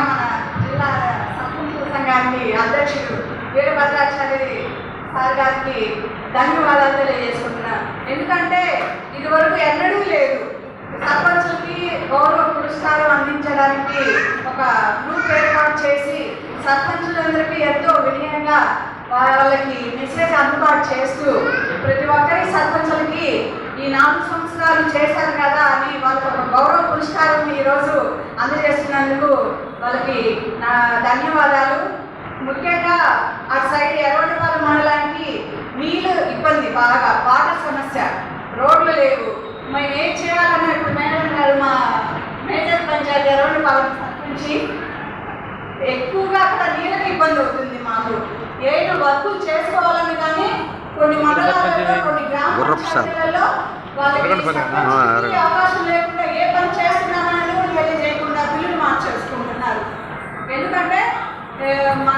మన జిల్లా సర్పంచుల సంఘానికి అధ్యక్షుడు వీరభద్రాచారి సార్ గారికి ధన్యవాదాలు తెలియజేసుకుంటున్నాను ఎందుకంటే ఇదివరకు ఎన్నడూ లేదు. సర్పంచులకి గౌరవ పురస్కారం అందించడానికి ఒక గ్రూప్ ఏర్పాటు చేసి సర్పంచులందరికీ ఎంతో వినయంగా వాళ్ళకి మెసేజ్ అందుబాటు చేస్తూ ప్రతి ఒక్కరి సర్పంచులకి ఈ నాలుగు సంవత్సరాలు చేశారు కదా అని వాళ్ళకి ఒక గౌరవ పురస్కారం ఈరోజు అందజేస్తున్నందుకు వాళ్ళకి నా ధన్యవాదాలు ముఖ్యంగా అటు సైడ్ ఎర్రవటిపాలెం మండలానికి నీళ్ళు ఇబ్బంది బాగా వాటర్ సమస్య రోడ్లు లేవు మేము ఏం చేయాలన్నా ఇప్పుడు మేడం గారు మా మేజర్ పంచాయతీ ఎర్రవటిపాలెం నుంచి ఎక్కువగా అక్కడ నీళ్ళకి ఇబ్బంది అవుతుంది మాకు ఏదో వర్కులు చేసుకోవాలని కానీ కొన్ని మండలాలలో కొన్ని గ్రామ. పంచాయతీలలో వాళ్ళకి. అవకాశం లేకుండా ఏ పని మనం